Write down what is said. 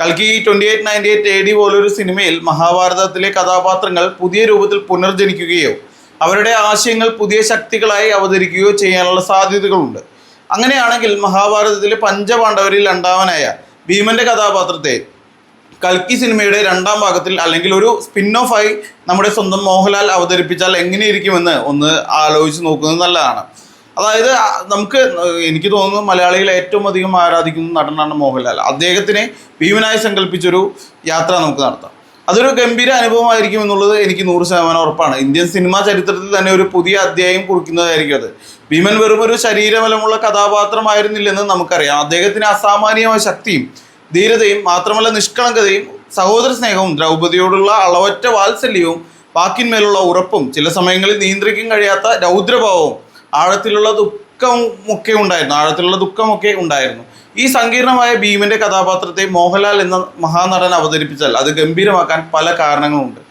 കൽക്കി twenty eight ninety eight A D പോലൊരു സിനിമയിൽ മഹാഭാരതത്തിലെ കഥാപാത്രങ്ങൾ പുതിയ രൂപത്തിൽ പുനർജനിക്കുകയോ അവരുടെ ആശയങ്ങൾ പുതിയ ശക്തികളായി അവതരിക്കുകയോ ചെയ്യാനുള്ള സാധ്യതകളുണ്ട്. അങ്ങനെയാണെങ്കിൽ മഹാഭാരതത്തിലെ പഞ്ചപാണ്ഡവരിൽ രണ്ടാമനായ ഭീമന്റെ കഥാപാത്രത്തെ കൽക്കി സിനിമയുടെ രണ്ടാം ഭാഗത്തിൽ അല്ലെങ്കിൽ ഒരു സ്പിൻ ഓഫ് ആയി നമ്മുടെ സ്വന്തം മോഹൻലാൽ അവതരിപ്പിച്ചാൽ എങ്ങനെയിരിക്കുമെന്ന് ഒന്ന് ആലോചിച്ച് നോക്കുന്നത് നല്ലതാണ്. അതായത് നമുക്ക് എനിക്ക് തോന്നുന്നു മലയാളികൾ ഏറ്റവും അധികം ആരാധിക്കുന്ന നടനാണ് മോഹൻലാൽ. അദ്ദേഹത്തിനെ ഭീമനായി സങ്കല്പിച്ചൊരു യാത്ര നമുക്ക് നടത്താം. അതൊരു ഗംഭീര അനുഭവമായിരിക്കും എന്നുള്ളത് എനിക്ക് നൂറ് ശതമാനം ഉറപ്പാണ്. ഇന്ത്യൻ സിനിമാ ചരിത്രത്തിൽ തന്നെ ഒരു പുതിയ അധ്യായം കുറിക്കുന്നതായിരിക്കും അത്. ഭീമൻ വെറും ഒരു ശരീരബലമുള്ള കഥാപാത്രമായിരുന്നില്ലെന്ന് നമുക്കറിയാം. അദ്ദേഹത്തിന് അസാമാന്യമായ ശക്തിയും ധീരതയും മാത്രമല്ല നിഷ്കളങ്കതയും സഹോദര സ്നേഹവും ദ്രൗപതിയോടുള്ള അളവറ്റ വാത്സല്യവും വാക്കിന്മേലുള്ള ഉറപ്പും ചില സമയങ്ങളിൽ നിയന്ത്രിക്കാൻ കഴിയാത്ത രൗദ്രഭാവവും ആഴത്തിലുള്ള ദുഃഖം ഒക്കെ ഉണ്ടായിരുന്നു. ആഴത്തിലുള്ള ദുഃഖമൊക്കെ ഉണ്ടായിരുന്നു. ഈ സങ്കീർണമായ ഭീമന്റെ കഥാപാത്രത്തെ മോഹൻലാൽ എന്ന മഹാനടൻ അവതരിപ്പിച്ചാൽ അത് ഗംഭീരമാക്കാൻ പല കാരണങ്ങളുണ്ട്.